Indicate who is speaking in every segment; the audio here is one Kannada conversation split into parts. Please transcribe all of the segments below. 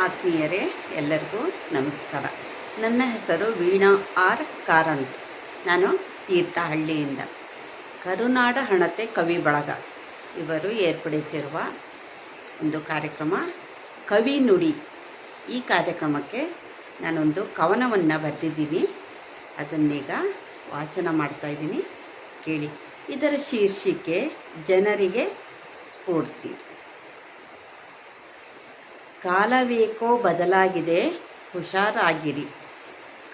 Speaker 1: ಆತ್ಮೀಯರೇ, ಎಲ್ಲರಿಗೂ ನಮಸ್ಕಾರ. ನನ್ನ ಹೆಸರು ವೀಣಾ ಆರ್. ಕಾರಂತ್. ನಾನು ತೀರ್ಥಹಳ್ಳಿಯಿಂದ. ಕರುನಾಡ ಹಣತೆ ಕವಿ ಬಳಗ. ಇವರು ಏರ್ಪಡಿಸಿರುವ ಒಂದು ಕಾರ್ಯಕ್ರಮ, ಕವಿ ನುಡಿ. ಈ ಕಾರ್ಯಕ್ರಮಕ್ಕೆ ನಾನೊಂದು ಕವನವನ್ನು ಬರೆದಿದ್ದೀನಿ. ಅದನ್ನೀಗ ವಾಚನ ಮಾಡ್ತಾ ಇದ್ದೀನಿ. ಕೇಳಿ. ಇದರ ಶೀರ್ಷಿಕೆ, ಜನರಿಗೆ ಸ್ಫೂರ್ತಿ. ಕಾಲವೇಕೋ ಬದಲಾಗಿದೆ, ಹುಷಾರಾಗಿರಿ.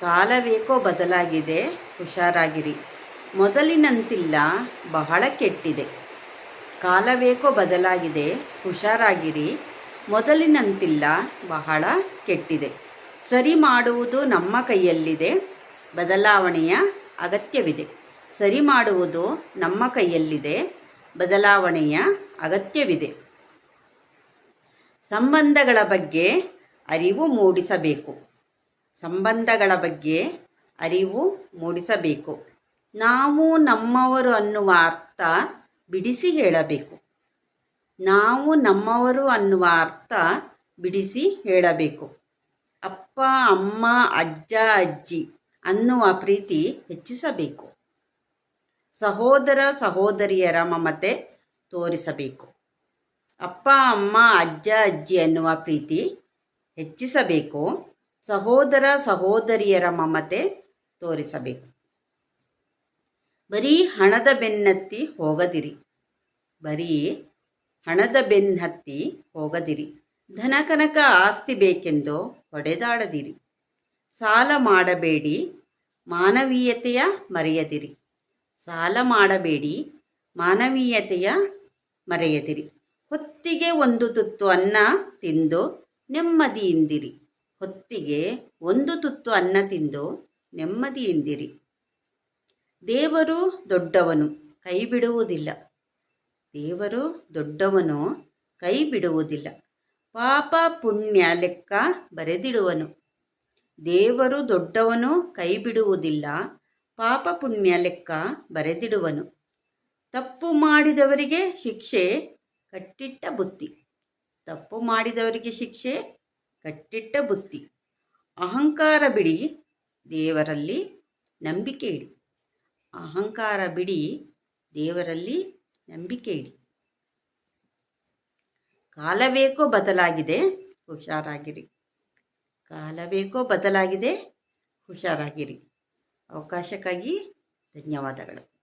Speaker 1: ಕಾಲವೇಕೋ ಬದಲಾಗಿದೆ, ಹುಷಾರಾಗಿರಿ. ಮೊದಲಿನಂತಿಲ್ಲ, ಬಹಳ ಕೆಟ್ಟಿದೆ. ಕಾಲವೇಕೋ ಬದಲಾಗಿದೆ, ಹುಷಾರಾಗಿರಿ. ಮೊದಲಿನಂತಿಲ್ಲ, ಬಹಳ ಕೆಟ್ಟಿದೆ. ಸರಿ ಮಾಡುವುದು ನಮ್ಮ ಕೈಯಲ್ಲಿದೆ, ಬದಲಾವಣೆಯ ಅಗತ್ಯವಿದೆ. ಸರಿ ಮಾಡುವುದು ನಮ್ಮ ಕೈಯಲ್ಲಿದೆ, ಬದಲಾವಣೆಯ ಅಗತ್ಯವಿದೆ. ಸಂಬಂಧಗಳ ಬಗ್ಗೆ ಅರಿವು ಮೂಡಿಸಬೇಕು. ಸಂಬಂಧಗಳ ಬಗ್ಗೆ ಅರಿವು ಮೂಡಿಸಬೇಕು. ನಾವು ನಮ್ಮವರು ಅನ್ನುವ ಅರ್ಥ ಬಿಡಿಸಿ ಹೇಳಬೇಕು. ನಾವು ನಮ್ಮವರು ಅನ್ನುವ ಅರ್ಥ ಬಿಡಿಸಿ ಹೇಳಬೇಕು. ಅಪ್ಪ, ಅಮ್ಮ, ಅಜ್ಜ, ಅಜ್ಜಿ ಅನ್ನುವ ಪ್ರೀತಿ ಹೆಚ್ಚಿಸಬೇಕು. ಸಹೋದರ, ಸಹೋದರಿಯರ ಮಮತೆ ತೋರಿಸಬೇಕು. ಅಪ್ಪ, ಅಮ್ಮ, ಅಜ್ಜ, ಅಜ್ಜಿ ಎನ್ನುವ ಪ್ರೀತಿ ಹೆಚ್ಚಿಸಬೇಕು. ಸಹೋದರ, ಸಹೋದರಿಯರ ಮಮತೆ ತೋರಿಸಬೇಕು. ಬರೀ ಹಣದ ಬೆನ್ನತ್ತಿ ಹೋಗದಿರಿ. ಬರೀ ಹಣದ ಬೆನ್ನತ್ತಿ ಹೋಗದಿರಿ. ಧನಕನಕ ಆಸ್ತಿ ಬೇಕೆಂದು ಹೊಡೆದಾಡದಿರಿ. ಸಾಲ ಮಾಡಬೇಡಿ, ಮಾನವೀಯತೆಯ ಮರೆಯದಿರಿ. ಸಾಲ ಮಾಡಬೇಡಿ, ಮಾನವೀಯತೆಯ ಮರೆಯದಿರಿ. ಹೊತ್ತಿಗೆ ಒಂದು ತುತ್ತು ಅನ್ನ ತಿಂದು ನೆಮ್ಮದಿಯಿಂದಿರಿ. ಹೊತ್ತಿಗೆ ಒಂದು ತುತ್ತು ಅನ್ನ ತಿಂದು ನೆಮ್ಮದಿಯಿಂದಿರಿ. ದೇವರು ದೊಡ್ಡವನು ಕೈ ಬಿಡುವುದಿಲ್ಲ ದೇವರು ದೊಡ್ಡವನು ಕೈ ಬಿಡುವುದಿಲ್ಲ ಪಾಪ ಪುಣ್ಯ ಲೆಕ್ಕ ಬರೆದಿಡುವನು. ದೇವರು ದೊಡ್ಡವನು ಕೈ ಬಿಡುವುದಿಲ್ಲ ಪಾಪ ಪುಣ್ಯ ಲೆಕ್ಕ ಬರೆದಿಡುವನು. ತಪ್ಪು ಮಾಡಿದವರಿಗೆ ಶಿಕ್ಷೆ ಕಟ್ಟಿಟ್ಟ ಬುತ್ತಿ ತಪ್ಪು ಮಾಡಿದವರಿಗೆ ಶಿಕ್ಷೆ, ಕಟ್ಟಿಟ್ಟ ಬುತ್ತಿ ಅಹಂಕಾರ ಬಿಡಿ, ದೇವರಲ್ಲಿ ನಂಬಿಕೆ ಇಡಿ. ಅಹಂಕಾರ ಬಿಡಿ, ದೇವರಲ್ಲಿ ನಂಬಿಕೆ ಇಡಿ. ಕಾಲಬೇಕೋ ಬದಲಾಗಿದೆ, ಹುಷಾರಾಗಿರಿ. ಕಾಲಬೇಕೋ ಬದಲಾಗಿದೆ, ಹುಷಾರಾಗಿರಿ. ಅವಕಾಶಕ್ಕಾಗಿ ಧನ್ಯವಾದಗಳು.